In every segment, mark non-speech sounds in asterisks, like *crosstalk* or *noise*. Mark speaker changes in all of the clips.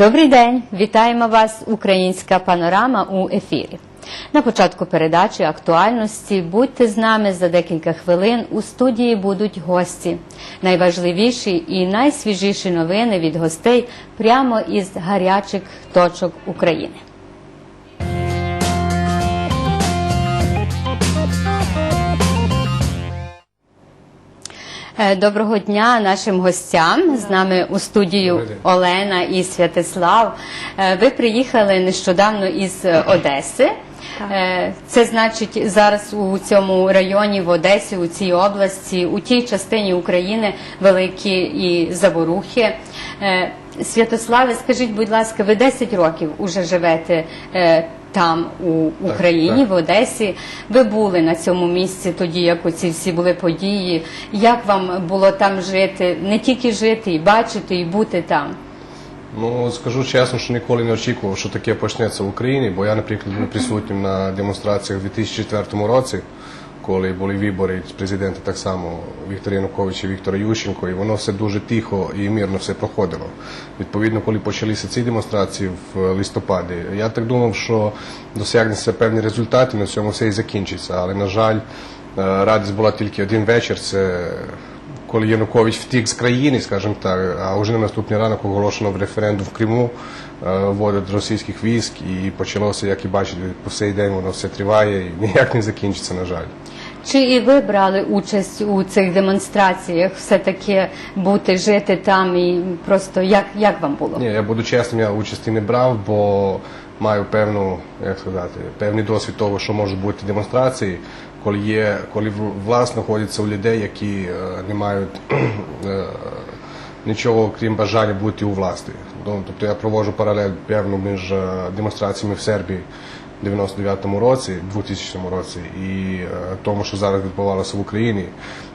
Speaker 1: Добрий день! Вітаємо вас, Українська панорама у ефірі. На початку передачі актуальності будьте з нами за декілька хвилин. У студії будуть гості. Найважливіші і найсвіжіші новини від гостей прямо із гарячих точок України. Доброго дня нашим гостям. З нами у студію Олена і Святислав. Е, Ви приїхали нещодавно із е, Одеси. Е, Це значить зараз у цьому районі в Одесі, у цій області, у тій частині України великі і заворухи. Е, Святославе, скажіть, будь ласка, ви 10 років уже живете е, там, у Україні,
Speaker 2: так.
Speaker 1: в Одесі. Ви були на цьому місці тоді, як оці всі були події. Як вам було там жити, не тільки жити, і бачити, і бути там?
Speaker 2: Ну скажу чесно, що ніколи не очікував, що таке почнеться в Україні, бо я, наприклад, був присутнім на демонстраціях у 2004 році, коли були вибори президента так само Віктора Януковича і Віктора Ющенко, і воно все дуже тихо і мирно все проходило. Відповідно, коли почалися ці демонстрації в листопаді, я так думав, що досягнеться певні результати, на цьому все і закінчиться. Але на жаль, е, радість була тільки один вечір. Це коли Янукович втік з країни, скажімо так, а вже на наступний ранок оголошено в референдум в Криму е, вводять російських військ, і почалося, як і бачите, по сей день воно все триває і ніяк не закінчиться, на жаль.
Speaker 1: Чи і ви брали участь у цих демонстраціях? Все таки бути, жити там і просто як, як вам було?
Speaker 2: Ні, я буду чесним, я участі не брав, бо маю певну, як сказати, певний досвід того, що можуть бути демонстрації, коли є, коли в- власть знаходиться у людей, які е, не мають *clears throat* е, нічого крім бажання бути у власті. Ну, Тобто я провожу паралель певну між е, демонстраціями в Сербії 99-му році, 2000 році, і е, тому, що зараз відбувалося в Україні.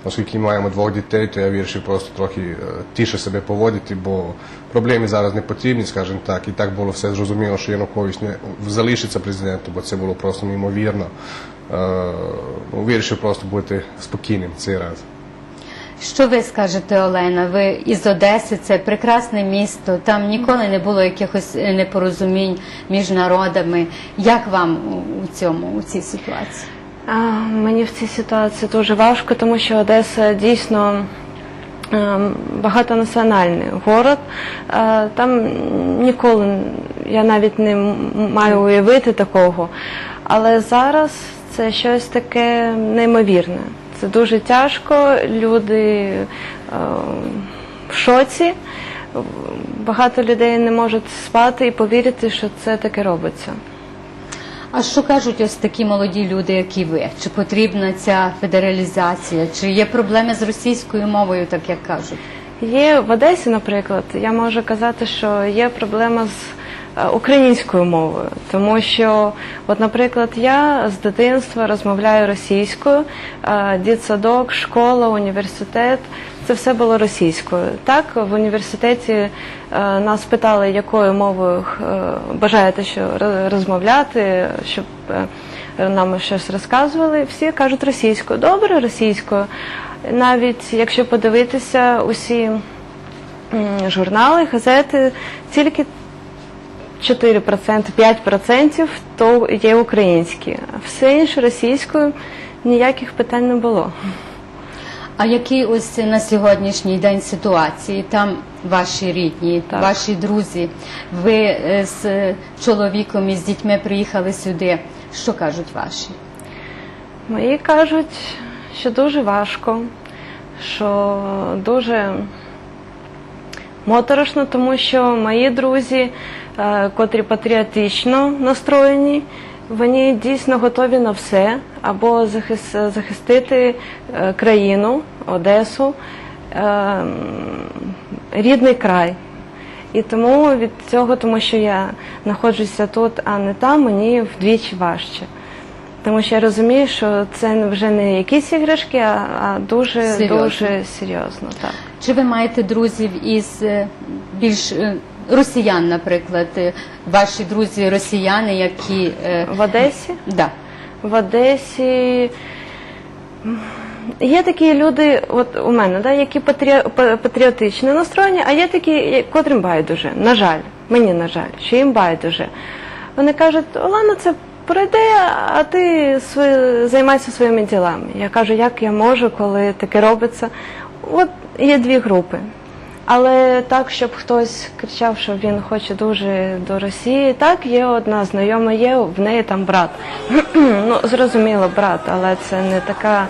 Speaker 2: Оскільки маємо двох дітей, то я вирішив просто трохи е, тіше себе поводити, бо проблеми зараз не потрібні, скажімо так. І так було все зрозуміло, що Янукович не залишиться президентом, бо це було просто неймовірно. Е, ну, Вирішив просто бути спокійним цей раз.
Speaker 1: Що ви скажете, Олена? Ви із Одеси, це прекрасне місто. Там ніколи не було якихось е, непорозумінь між народами. Як вам у- цьому у цій ситуації?
Speaker 3: А, Мені в цій ситуації дуже важко, тому що Одеса дійсно ем, багатонаціональний город. Е, Там ніколи я навіть не маю уявити такого. Але зараз це щось таке неймовірне. Це дуже тяжко. Люди е, в шоці. Багато людей не можуть спати і повірити, що це таке робиться.
Speaker 1: А що кажуть ось такі молоді люди, як і ви? Чи потрібна ця федералізація? Чи є проблеми з російською мовою, так як кажуть?
Speaker 3: Є в Одесі, наприклад, я можу казати, що є проблема з українською мовою, тому що, от, наприклад, я з дитинства розмовляю російською, е, дитсадок, школа, університет. Це все було російською. Так, в університеті е, нас питали, якою мовою е, бажаєте що розмовляти, щоб е, нам щось розказували. Всі кажуть російською. Добре, російською. Навіть якщо подивитися усі журнали, газети, тільки 4%, 5% то є українські, все інше російською ніяких питань не було.
Speaker 1: А які ось на сьогоднішній день ситуації? Там ваші рідні,
Speaker 3: Так.
Speaker 1: ваші друзі, ви е, з чоловіком і з дітьми приїхали сюди. Що кажуть ваші?
Speaker 3: Мої кажуть, що дуже важко, що дуже моторошно, тому що мої друзі, е, котрі патріотично настроєні, вони дійсно готові на все, або захистити е, країну, Одесу, е, рідний край. І тому від цього, тому що я знаходжуся тут, а не там, мені вдвічі важче. Тому що я розумію, що це вже не якісь іграшки, а, а дуже
Speaker 1: Серйозно.
Speaker 3: дуже серйозно. Так.
Speaker 1: Чи ви маєте друзів із е, більш е, росіян, наприклад, е, ваші друзі росіяни, які
Speaker 3: В Одесі
Speaker 1: да.
Speaker 3: в Одесі є такі люди, от у мене, да, які патріо- па- патріотично настроєні, а є такі, котрим байдуже, на жаль. мені на жаль, що їм байдуже. Вони кажуть, Олена, це пройде, а ти свої, займайся своїми ділами. Я кажу, як я можу, коли таке робиться. От є дві групи. Але так, щоб хтось кричав, що він хоче дуже до Росії, так є одна знайома, є в неї там брат. *clears throat* ну, зрозуміло, брат, але це не така е,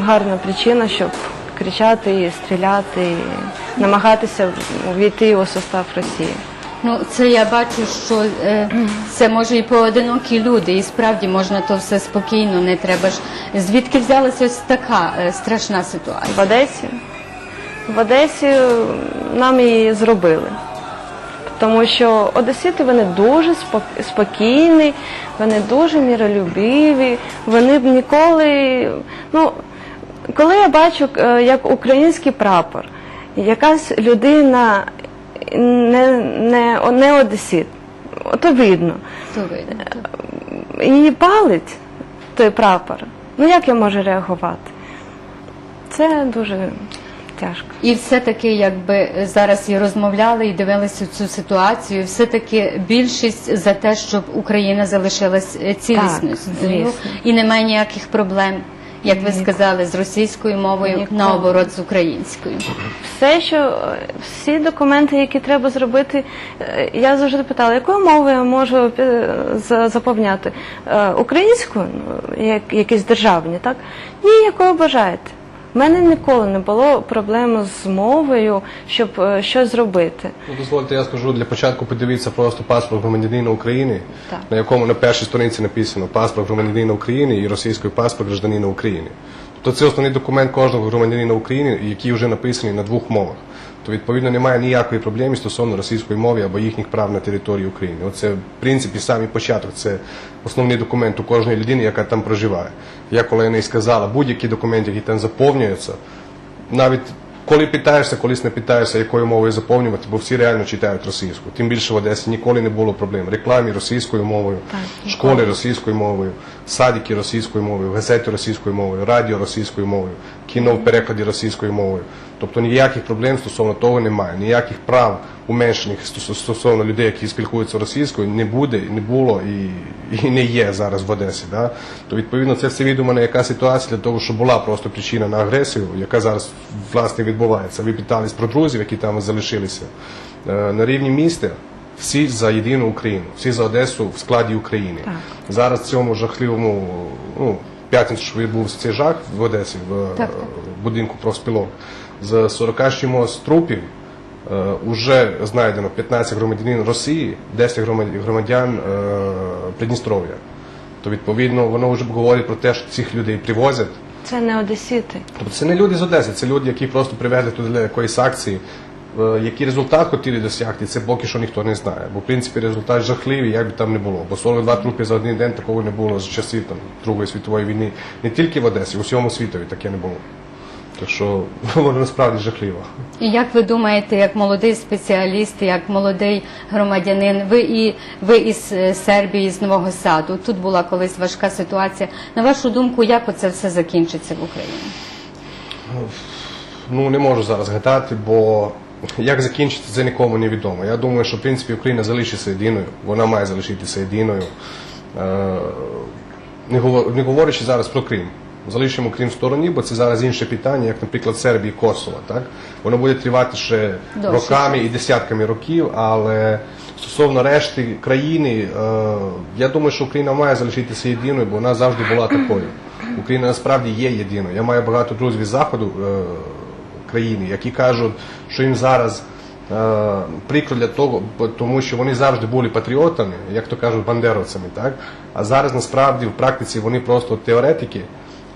Speaker 3: гарна причина, щоб кричати і стріляти, і намагатися увійти у состав Росії.
Speaker 1: Ну, це я бачу, що е, це може і поодинокі люди, і справді можна то все спокійно, не треба ж. Звідки взялася ось така е, страшна ситуація?
Speaker 3: В Одесі. В Одесі нам її зробили. Тому що одесити вони дуже спок- спокійні, вони дуже міролюбиві, вони б ніколи. Ну, коли я бачу, е, як український прапор, якась людина не, не, не одесит, то видно.
Speaker 1: То видно.
Speaker 3: Її палить той прапор. Ну як я можу реагувати? Це дуже тяжко.
Speaker 1: І все-таки, якби зараз і розмовляли і дивилися цю ситуацію, все-таки більшість за те, щоб Україна залишилась цілісною
Speaker 3: звісно.
Speaker 1: і немає ніяких проблем, як ви сказали, з російською мовою наоборот з українською.
Speaker 3: Все, що всі документи, які треба зробити, е, я завжди питала, якою мовою я можу е, заповняти? Е, Українською, Ну, як якісь державні, так? Ні, якою бажаєте. У мене ніколи не було проблем з мовою, щоб е, щось зробити.
Speaker 2: Ну, дозвольте, я скажу для початку подивіться просто паспорт громадянина України,
Speaker 3: Так.
Speaker 2: на якому на першій сторінці написано паспорт громадянина України і російський паспорт громадянина України. Тобто це основний документ кожного громадянина України, який вже написаний на двох мовах. То відповідно немає ніякої проблеми стосовно російської мови або їхніх прав на території України. Оце в принципі самий початок. Це основний документ у кожної людини, яка там проживає. Як Олена і сказала, будь-які документи, які там заповнюються, навіть коли питаєшся, колись не питаєшся, якою мовою заповнювати, бо всі реально читають російську. Тим більше в Одесі ніколи не було проблем. Рекламі російською мовою, школи російською мовою, садики російською мовою, газети російською мовою, радіо російською мовою, кіно в перекладі російською мовою. Тобто ніяких проблем стосовно того немає, ніяких прав уменшених стосовно людей, які спілкуються російською, не буде, не було і, і не є зараз в Одесі. Да? То відповідно це все відомо, яка ситуація для того, що була просто причина на агресію, яка зараз власне відбувається. Ви питались про друзів, які там залишилися Е, на рівні міста. Всі за єдину Україну, всі за Одесу в складі України. Зараз в цьому жахливому ну, п'ятницю що відбувся цей жах в Одесі, в
Speaker 1: Так, так.
Speaker 2: в будинку профспілок. З 40 чимось трупів вже знайдено 15 громадянин Росії, 10 громадян, громадян е, Придністров'я. То відповідно воно вже говорить про те, що цих людей привозять.
Speaker 3: Це не одесіти.
Speaker 2: Тобто це не люди з Одеси, це люди, які просто привезли туди для якоїсь акції. Е, Який результат хотіли досягти, це поки що ніхто не знає. Бо в принципі результат жахливий, як би там не було. Бо 42 трупи за один день такого не було з часів там, Другої світової війни. Не тільки в Одесі, у всьому світові таке не було. Так що *laughs* воно насправді жахливо.
Speaker 1: І як ви думаєте, як молодий спеціаліст, як молодий громадянин, ви і ви із е, Сербії, з Нового Саду, тут була колись важка ситуація. На вашу думку, як оце все закінчиться в Україні?
Speaker 2: Ну не можу зараз гадати, бо як закінчиться, це нікому не відомо. Я думаю, що в принципі Україна залишиться єдиною, вона має залишитися єдиною. Е, не говорячи зараз про Крим. Залишимо Крим в стороні, бо це зараз інше питання, як, наприклад, Сербії, Косово. Так? Воно буде тривати ще
Speaker 1: Довше.
Speaker 2: роками і десятками років, але стосовно решти країни, е, я думаю, що Україна має залишитися єдиною, бо вона завжди була такою. Україна насправді є єдиною. Я маю багато друзів із заходу е, країни, які кажуть, що їм зараз е, прикро для того, тому що вони завжди були патріотами, як то кажуть, бандеровцями, так? А зараз насправді в практиці вони просто теоретики,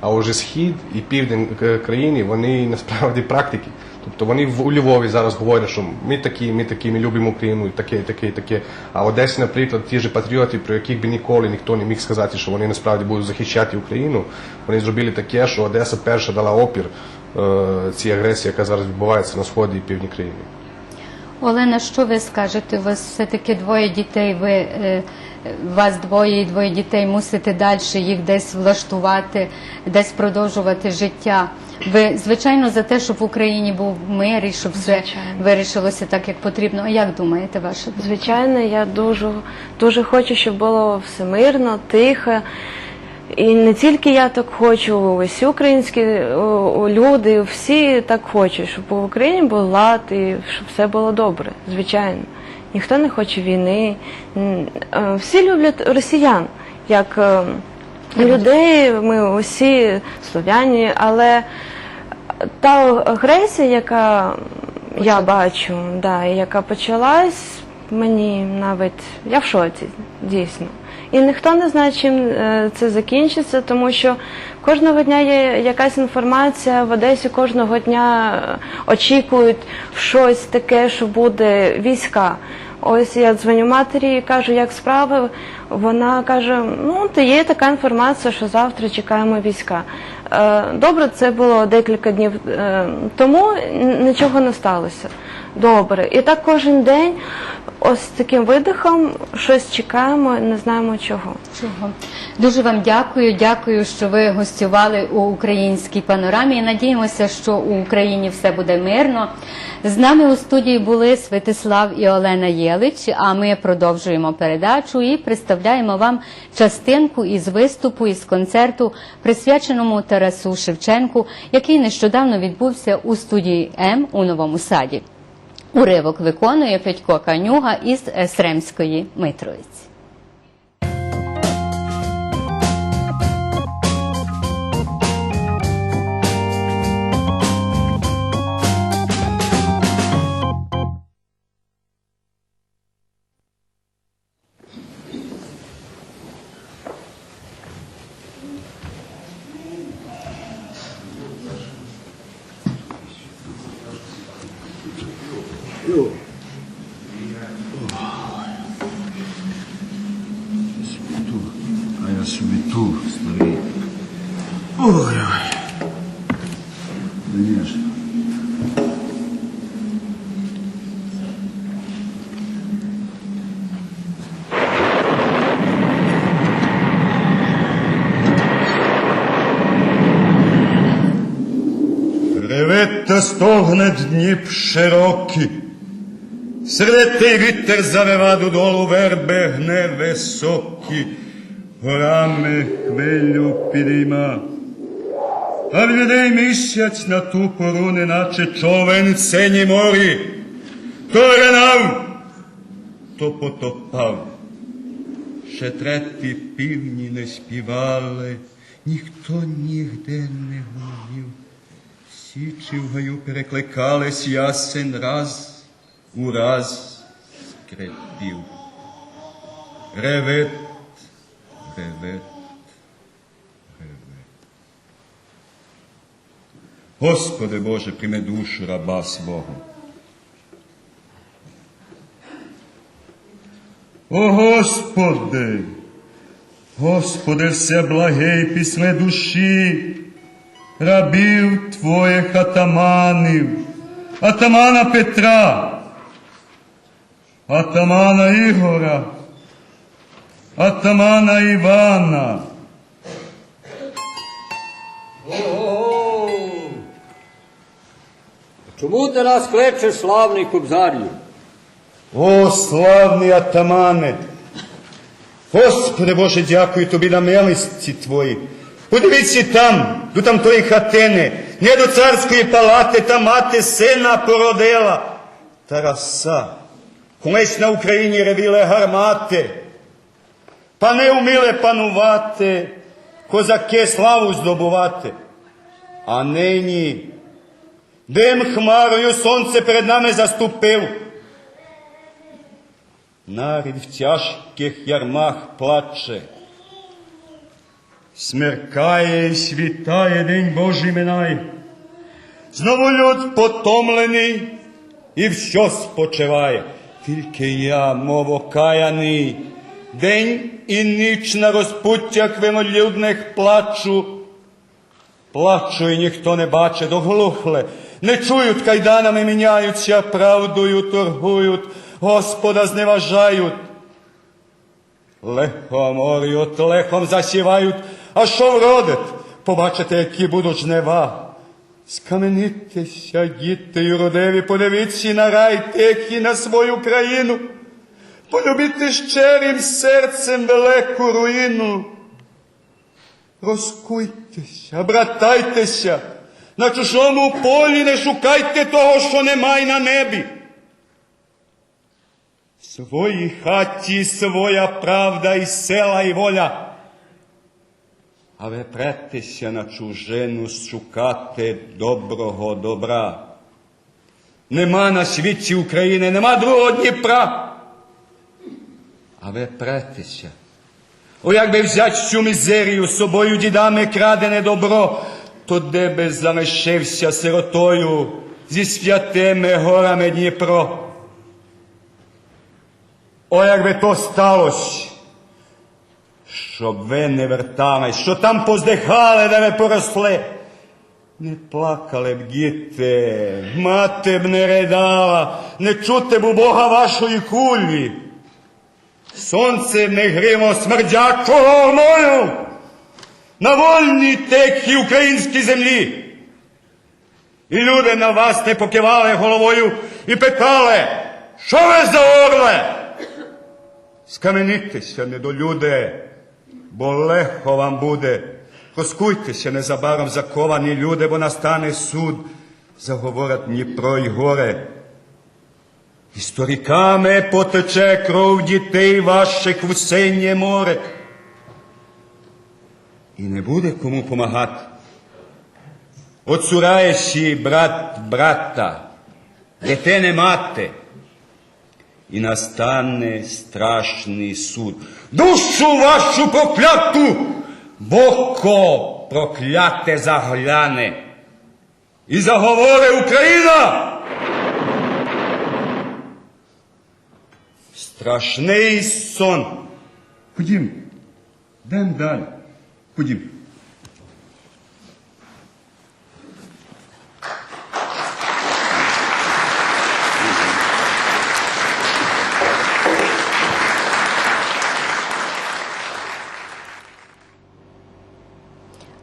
Speaker 2: а вже схід і південь країни вони насправді практики. Тобто вони в у Львові зараз говорять, що ми такі, ми такі, ми любимо Україну, і таке, таке, таке. А в Одесі, наприклад, ті ж патріоти, про яких би ніколи ніхто не міг сказати, що вони насправді будуть захищати Україну. Вони зробили таке, що Одеса перша дала опір е, цій агресії, яка зараз відбувається на сході і півдні країни.
Speaker 1: Олена, що ви скажете? У вас все-таки двоє дітей, ви, е, вас двоє і двоє дітей мусите далі їх десь влаштувати, десь продовжувати життя. Ви звичайно за те, щоб в Україні був мир і щоб все
Speaker 3: Звичайно.
Speaker 1: вирішилося так, як потрібно. А як думаєте, думка?
Speaker 3: Звичайно, я дуже, дуже хочу, щоб було все мирно, тихо. І не тільки я так хочу, усі українські люди, всі так хочуть, щоб в Україні був лад і щоб все було добре, звичайно. Ніхто не хоче війни. Е, Всі люблять росіян, як е, людей, ми усі слов'яні, але та агресія, яка я бачу, да, яка почалась, мені навіть я в шоці, дійсно. І ніхто не знає, чим е, це закінчиться, тому що кожного дня є якась інформація в Одесі, кожного дня очікують щось таке, що буде війська. Ось я дзвоню матері і кажу, як справи. Вона каже: ну, то є така інформація, що завтра чекаємо війська. Е, Добре, це було декілька днів е, тому, нічого не сталося. Добре. І так кожен день, ось таким видихом, щось чекаємо, не знаємо чого.
Speaker 1: Чого? Дуже вам дякую. Дякую, що ви гостювали у українській панорамі. Надіємося, що у Україні все буде мирно. З нами у студії були Святислав і Олена Єлич. А ми продовжуємо передачу і представляємо вам частинку із виступу із концерту, присвяченому Тарасу Шевченку, який нещодавно відбувся у студії М у Новому Саді. Уривок виконує Петько Канюга із Сремської Митровиці.
Speaker 4: А я собі ту старий. Ой. Конечно.
Speaker 5: Реве та стогне Дніп широкий, Сердитий вітер завива додолу верби гне високі, горами хвилю підійма. А в людей місяць на ту пору, неначе човен в синій морі, то ринав, то потопав. Ще треті півні не співали, ніхто нігде не гомів. Січі в гаю перекликались ясен раз у раз скрипів. Ревет, ревет, ревет. Господи Боже, прийми душу раба свого. О Господи, Господи, все благий пісме душі, рабів Твоїх атаманів, атамана Петра, atamana Ihora, atamana Ivana.
Speaker 6: O, čemu te nas klečeš, slavni
Speaker 5: kubzarju? O, slavni atamane, Gospode Bože, дякую тобі на милості твої. Подивіться там, до тамтої хатини, не до царської палати, та мати сина породила. Тараса. Колись на Україні ревіли гармати. Пани вміли панувати, козаки славу здобувати. А нині дим хмарою сонце перед нами заступив. Нарід в тяжких ярмах плаче. Смеркає і світає день Божий минай. Знову люд потомлений і все спочиває. Тільки я, мов окаяний, день і ніч на розпуттях винолюдних плачу. Плачу, і ніхто не бачить, доглухле, не чують, кайданами міняються, правдою торгують, Господа зневажають. Лехом орють, лехом засівають, а що вродить? Побачите, які будуть жнива. Скаменіться, діти юродиві, подивіться на рай тихий на свою країну, полюбіте щирим серцем велику руїну. Розкуйтеся, братайтеся, на чужому полі не шукайте того, що немає на небі. В своїй хаті своя правда і сила і воля. А ви претеся на чужину шукати доброго добра. Нема на світі України, нема другого Дніпра. А ви претеся. О, якби взять цю мізерію з собою дідами крадене добро, то де би залишився сиротою зі святими горами Дніпро. О, якби то сталося, щоб ви не вертались, що там поздихали, де ви поросли. Не плакали б діти, мати б не ридала, не чути б у Бога вашої кулі. Сонце не гримо смердячого гною на вольній тихій українській землі. І люди на вас не покивали головою і питали, що ви за орле? Скаменіться, недолюде, бо легко вам буде. Розкуйтеся незабаром заковані люди, бо настане суд, заговорять Дніпро й горе. Істориками потече кров дітей ваших в синє море. І не буде кому помагати. Оцураєші брат брата, дитини мати, і настане страшний суд. Душу вашу прокляту, боко прокляте загляне. І заговори Україна. Страшний сон. Ходім, дем далі. Ходім.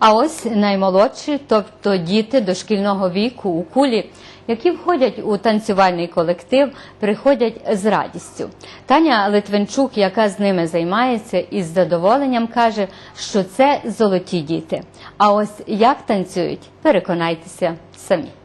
Speaker 1: А ось наймолодші, тобто діти дошкільного віку у кулі, які входять у танцювальний колектив, приходять з радістю. Таня Литвинчук, яка з ними займається, із задоволенням каже, що це золоті діти. А ось як танцюють, переконайтеся самі.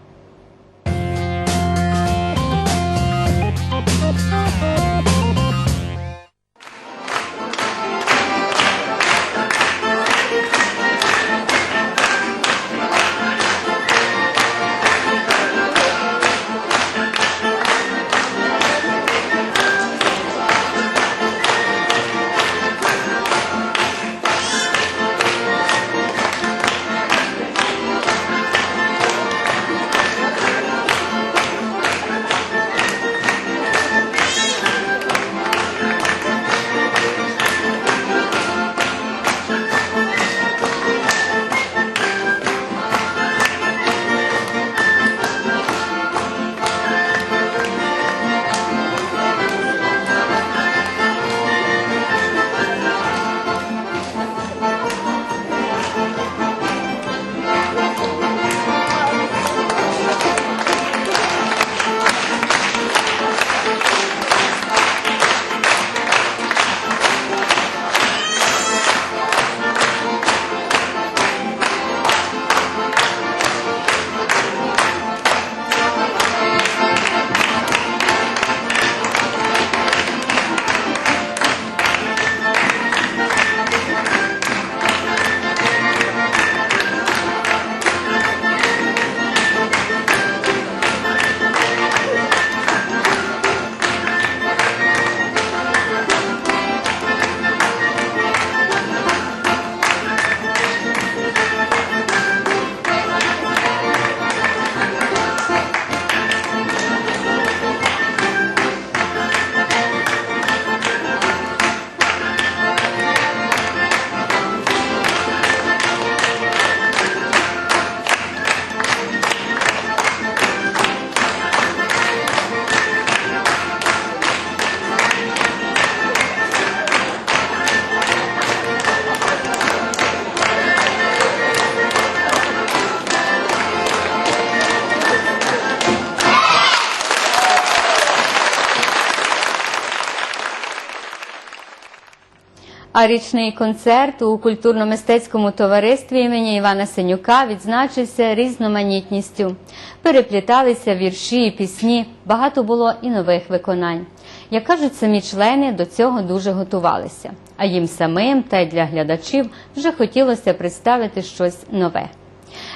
Speaker 1: Річний концерт у культурно-мистецькому товаристві імені Івана Синюка відзначився різноманітністю. Перепліталися вірші і пісні, багато було і нових виконань. Як кажуть самі члени, до цього дуже готувалися. А їм самим та й для глядачів вже хотілося представити щось нове.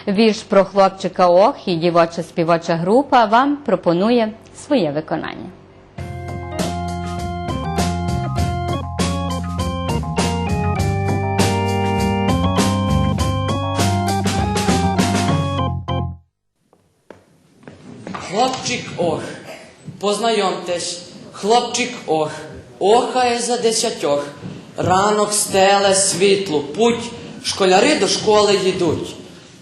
Speaker 1: Вірш про хлопчика Ох і дівоча співоча група вам пропонує своє виконання.
Speaker 7: Хлопчик ох, познайомтесь, хлопчик ох, охає за десятьох. Ранок стеле світло, путь, школяри до школи їдуть.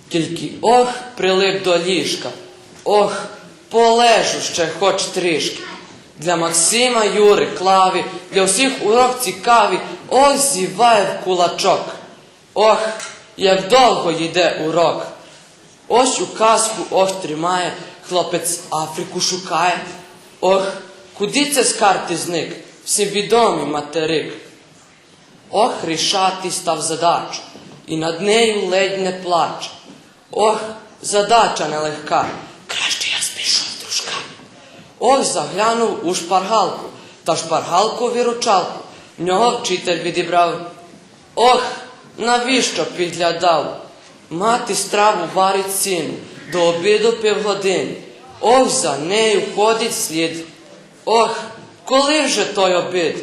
Speaker 7: Тільки ох, прилип до ліжка. Ох, полежу ще хоч трішки. Для Максима, Юри, Клаві, для всіх урок цікаві, ох, зіває в кулачок. Ох, як довго йде урок. Ось у казку ох тримає, хлопець Африку шукає. Ох, куди це з карти зник? Всевідомий материк. Ох, рішати став задачу, і над нею ледь не плаче. Ох, задача нелегка. Краще я спішу, дружка. Ох, заглянув у шпаргалку, та шпаргалку віручалку. В нього вчитель відібрав. Ох, навіщо підглядав? Мати страву варить сіну, до обіду півгодини. Ох, за нею ходить слід. Ох, коли вже той обід?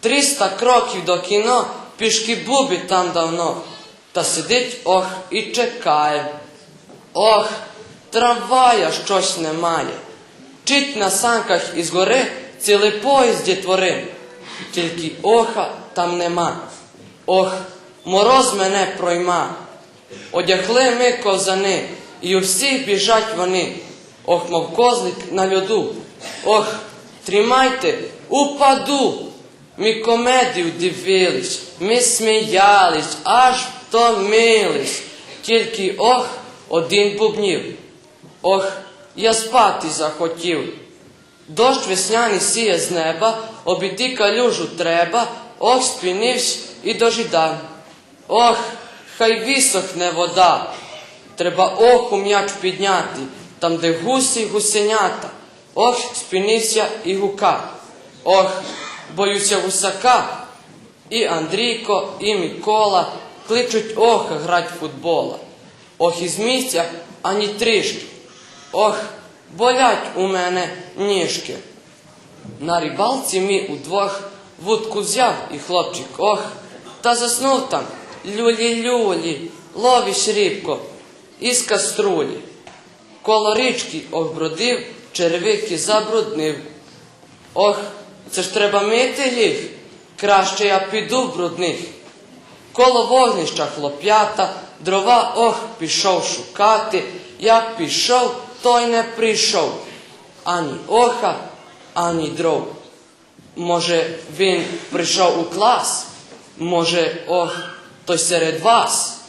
Speaker 7: Триста кроків до кіно, пішки бубі там давно. Та сидить ох і чекає. Ох, трамвая щось немає. Чить на санках із гори цілий поїзд дітвори. Тільки оха там нема. Ох, мороз мене пройма. Одягли ми ковзани, і у всіх біжать вони. Ох, мов козлик на льоду. Ох, тримайте, упаду. Ми комедію дивились, ми сміялись, аж втомились. Тільки ох, один бубнів. Ох, я спати захотів. Дощ весняний сіє з неба, обійти калюжу треба, ох, спінився і дожидав. Ох, хай висохне вода. Треба ох у м'яч підняти, там, де гусі й гусенята. Ох, спінився і гука. Ох, боюся гусака. І Андрійко, і Микола кличуть ох грать футбола. Ох, із місця ані трішки. Ох, болять у мене ніжки. На рибалці мій удвох вудку взяв і хлопчик, ох, та заснув там, люлі-люлі, ловиш рибко, із каструлі. Коло річки ох бродив, черевики забруднив. Ох, це ж треба мити їх, краще я піду в брудних. Коло вогнища хлоп'ята, дрова ох пішов шукати, як пішов, той не прийшов. Ані оха, ані дров. Може, він прийшов у клас, може, ох, той серед вас.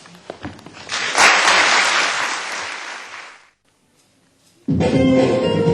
Speaker 8: Thank you.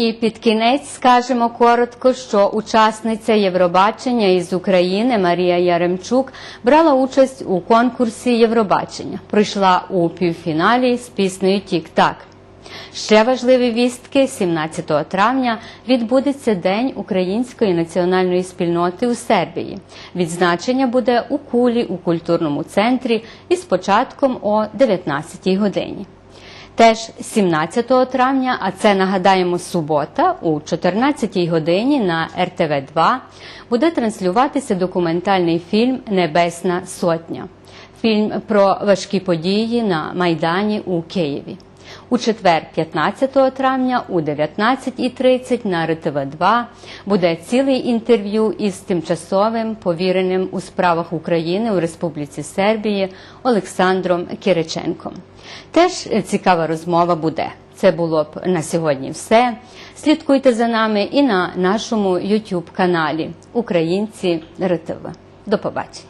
Speaker 1: І під кінець скажемо коротко, що учасниця Євробачення із України Марія Яремчук брала участь у конкурсі Євробачення. Пройшла у півфіналі з піснею Тік-Так. Ще важливі вістки 17 травня відбудеться День української національної спільноти у Сербії. Відзначення буде у кулі у культурному центрі із початком о 19 годині. Теж 17 травня, а це нагадаємо субота, у 14 годині на РТВ 2 буде транслюватися документальний фільм Небесна Сотня. Фільм про важкі події на Майдані у Києві. У четвер, 15 травня, у 19.30 на РТВ 2 буде цілий інтерв'ю із тимчасовим повіреним у справах України у Республіці Сербії Олександром Кириченком. Теж цікава розмова буде. Це було б на сьогодні все. Слідкуйте за нами і на нашому YouTube каналі Українці РТВ. До побачення.